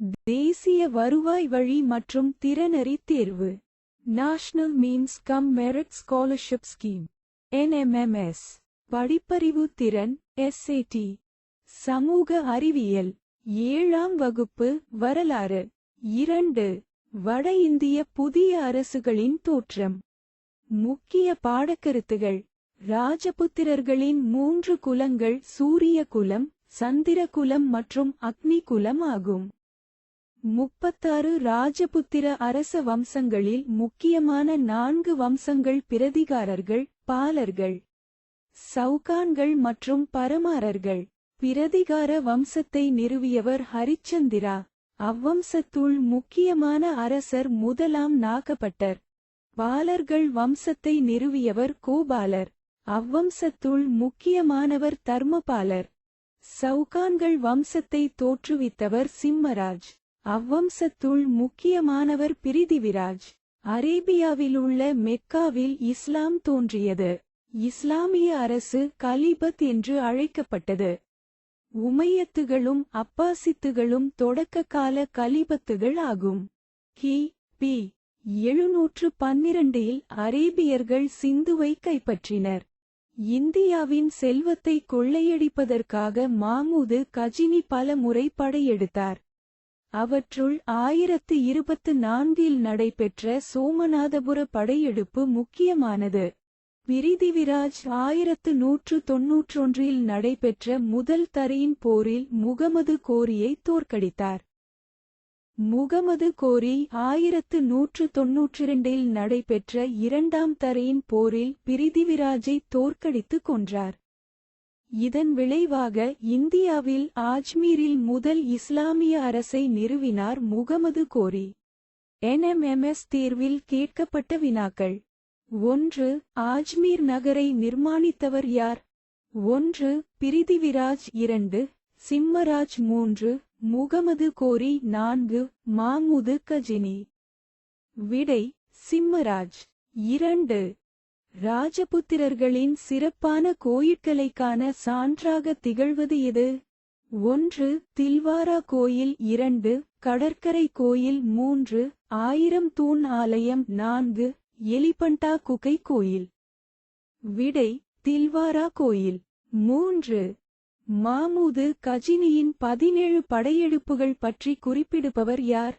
தேசிய வருவாய் வழி மற்றும் திறனறி தேர்வு. National means cum merit scholarship scheme NMMS படிப்பறிவு திறன் எஸ்ஏடி சமூக அறிவியல். ஏழாம் வகுப்பு வரலாறு. இரண்டு. வட இந்திய புதிய அரசுகளின் தோற்றம். முக்கிய பாடக்கருத்துகள். ராஜபுத்திரர்களின் மூன்று குலங்கள் சூரிய குலம் சந்திர குலம் மற்றும் அக்னி குலம் ஆகும். முப்பத்தாறு ராஜபுத்திர அரச வம்சங்களில் முக்கியமான நான்கு வம்சங்கள் பிரதிகாரர்கள் பாலர்கள். சவுகான்கள் மற்றும் பரமாரர்கள். பிரதிகார வம்சத்தை நிறுவியவர் ஹரிச்சந்திரா. அவ்வம்சத்துள் முக்கியமான அரசர் முதலாம் நாகப்பட்டர். பாலர்கள் வம்சத்தை நிறுவியவர் கோபாலர். அவ்வம்சத்துள் முக்கியமானவர் தர்மபாலர். சவுகான்கள் வம்சத்தை தோற்றுவித்தவர் சிம்மராஜ். அவ்வம்சத்துள் முக்கியமானவர் பிரிதிவிராஜ். அரேபியாவில் உள்ள மெக்காவில் இஸ்லாம் தோன்றியது. இஸ்லாமிய அரசு கலிபத் என்று அழைக்கப்பட்டது. உமையத்துகளும் அப்பாசித்துகளும் தொடக்க கால கலிபத்துகள் ஆகும். கி. பி. எழுநூற்று பன்னிரண்டில் அரேபியர்கள் சிந்துவை கைப்பற்றினர். இந்தியாவின் செல்வத்தை கொள்ளையடிப்பதற்காக மாமூது கஜினி பல முறை படையெடுத்தார். அவற்றுள் ஆயிரத்து இருபத்து நான்கில் நடைபெற்ற சோமநாதபுர படையெடுப்பு முக்கியமானது. பிரிதிவிராஜ் ஆயிரத்து நூற்று தொன்னூற்றொன்றில் நடைபெற்ற முதல் தரையின் போரில் முகமது கோரியை தோற்கடித்தார். முகமது கோரி ஆயிரத்து நூற்று தொன்னூற்றிரண்டில் நடைபெற்ற இரண்டாம் தரையின் போரில் பிரிதிவிராஜை தோற்கடித்து கொன்றார். இதன் விளைவாக இந்தியாவில் ஆஜ்மீரில் முதல் இஸ்லாமிய அரசை நிறுவினார் முகமது கோரி. என்எம்எம்எஸ் தேர்வில் கேட்கப்பட்ட வினாக்கள். ஒன்று ஆஜ்மீர் நகரை நிர்மாணித்தவர் யார்? ஒன்று பிரிதிவிராஜ். இரண்டு சிம்மராஜ். மூன்று முகமது கோரி. நான்கு மாமுது கஜினி. விடை சிம்மராஜ். இரண்டு ராஜபுத்திரர்களின் சிறப்பான கோயிற்கலைக்கான சான்றாக திகழ்வது எது? ஒன்று தில்வாரா கோயில் இரண்டு கடற்கரை கோயில் மூன்று ஆயிரம் தூண் ஆலயம் நான்கு எலிபண்டா குகை கோயில். விடை தில்வாரா கோயில். மூன்று மாமூது கஜினியின் பதினேழு படையெடுப்புகள் பற்றி குறிப்பிடுபவர் யார்?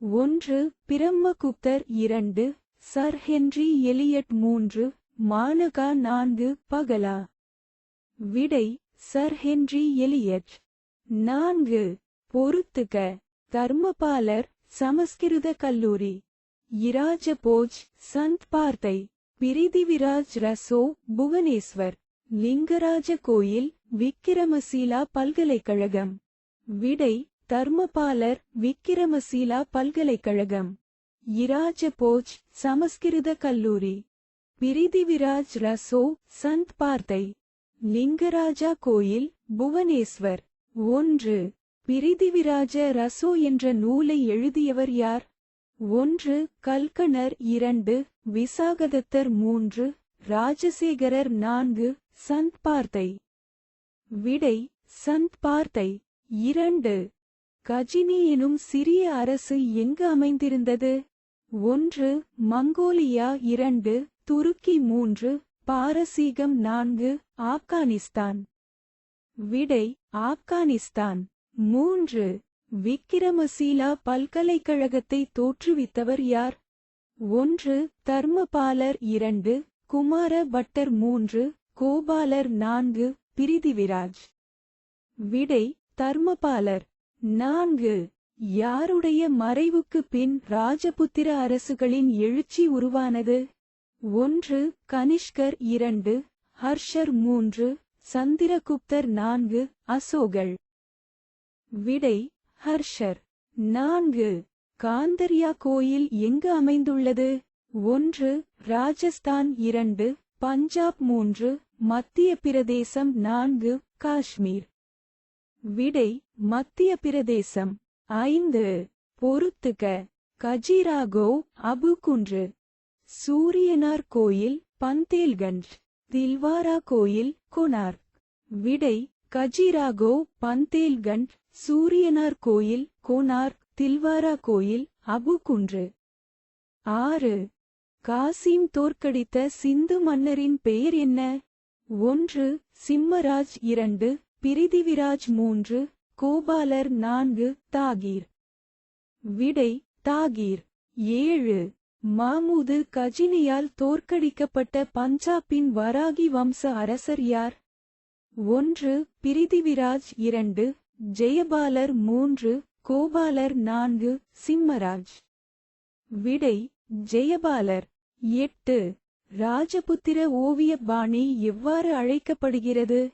ஒன்று பிரம்மகுப்தர் இரண்டு சர் ஹென்றி எலியட் மூன்று மானகா நான்கு பகலா. விடை சர் ஹென்றி எலியட். நான்கு பொறுத்துக. தர்மபாலர் சமஸ்கிருத கல்லூரி. இராஜ போஜ் சந்த் பார்த்தை. பிரிதிவிராஜ் ரசோ புவனேஸ்வர். லிங்கராஜ கோயில் விக்கிரமசீலா பல்கலைக்கழகம். விடை தர்மபாலர் விக்கிரமசீலா பல்கலைக்கழகம். இராஜ போஜ் சமஸ்கிருத கல்லூரி. பிரிதிவிராஜ் ரசோ சந்த் பார்த்தை. லிங்கராஜா கோயில் புவனேஸ்வர். ஒன்று. பிரிதிவிராஜ ரசோ என்ற நூலை எழுதியவர் யார்? ஒன்று. கல்கனர் இரண்டு. விசாகதத்தர். மூன்று. ராஜசேகரர். நான்கு. சந்த் பார்த்தை. விடை. சந்த் பார்த்தை. இரண்டு. கஜினி எனும் சிறிய அரசு எங்கு அமைந்திருந்தது? ஒன்று மங்கோலியா இரண்டு துருக்கி மூன்று பாரசீகம் நான்கு ஆப்கானிஸ்தான். விடை ஆப்கானிஸ்தான். மூன்று விக்கிரமசீலா பல்கலைக்கழகத்தை தோற்றுவித்தவர் யார்? ஒன்று தர்மபாலர் இரண்டு குமார பட்டர் மூன்று கோபாலர் நான்கு பிரிதிவிராஜ். விடை தர்மபாலர். நான்கு யாருடைய மறைவுக்கு பின் ராஜபுத்திர அரசுகளின் எழுச்சி உருவானது? ஒன்று கனிஷ்கர் இரண்டு ஹர்ஷர் மூன்று சந்திரகுப்தர் நான்கு அசோகள் விடை ஹர்ஷர். நான்கு காந்தர்யா கோயில் எங்கு அமைந்துள்ளது? ஒன்று ராஜஸ்தான் இரண்டு பஞ்சாப் மூன்று மத்திய பிரதேசம் நான்கு காஷ்மீர். விடை மத்திய பிரதேசம். ஐந்து. பொறுத்துக. கஜிராகோ அபுகுன்று. சூரியனார் கோயில் பந்தேல்கஞ்ச் தில்வாரா கோயில் கொனார்க். விடை. கஜிராகோ பந்தேல்கஞ்ச் சூரியனார் கோயில் கோனார்க். தில்வாரா கோயில் அபு குன்று ஆறு. காசிம் தோற்கடித்த சிந்து மன்னரின் பெயர் என்ன? ஒன்று. சிம்மராஜ் இரண்டு. பிரிதிவிராஜ் மூன்று. கோபாலர் நான்கு தாகீர். விடை தாகீர். ஏழு. மாமூது கஜினியால் தோற்கடிக்கப்பட்ட பஞ்சாபின் வராகி வம்ச அரசர் யார்? ஒன்று பிரிதிவிராஜ். இரண்டு ஜெயபாலர். மூன்று கோபாலர். நான்கு சிம்மராஜ். விடை ஜெயபாலர். எட்டு. ராஜபுத்திர ஓவிய பாணி எவ்வாறு அழைக்கப்படுகிறது?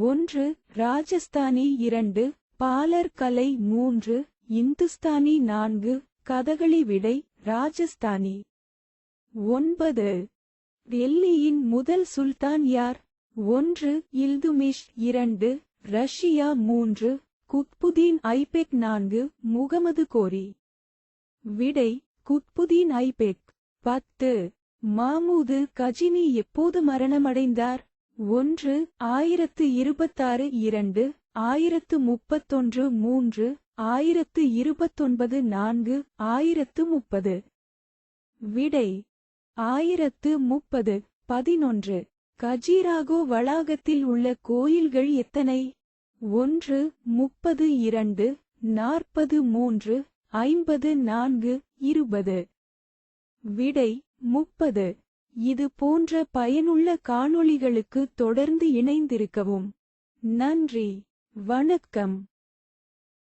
ஒன்று ராஜஸ்தானி இரண்டு பாலர் கலை மூன்று இந்துஸ்தானி நான்கு கதகளி விடை ராஜஸ்தானி. ஒன்பது டெல்லியின் முதல் சுல்தான் யார்? ஒன்று இல்துமிஷ் இரண்டு ரஷ்யா மூன்று குத்புதீன் ஐபெக் நான்கு முகமது கோரி. விடை குத்புதீன் ஐபெக். பத்து மாமூது கஜினி எப்போது மரணமடைந்தார்? ஒன்று ஆயிரத்து இருபத்தாறு இரண்டு ஆயிரத்து முப்பத்தொன்று மூன்று ஆயிரத்து இருபத்தொன்பது நான்கு ஆயிரத்து முப்பது. விடை ஆயிரத்து முப்பது பதினொன்று. கஜீராகோ வளாகத்தில் உள்ள கோயில்கள் எத்தனை? ஒன்று முப்பது இரண்டு நாற்பது மூன்று ஐம்பது நான்கு இருபது. விடை முப்பது. இது போன்ற பயனுள்ள காணொளிகளுக்கு தொடர்ந்து இணைந்திருக்கவும். நன்றி. வணக்கம்.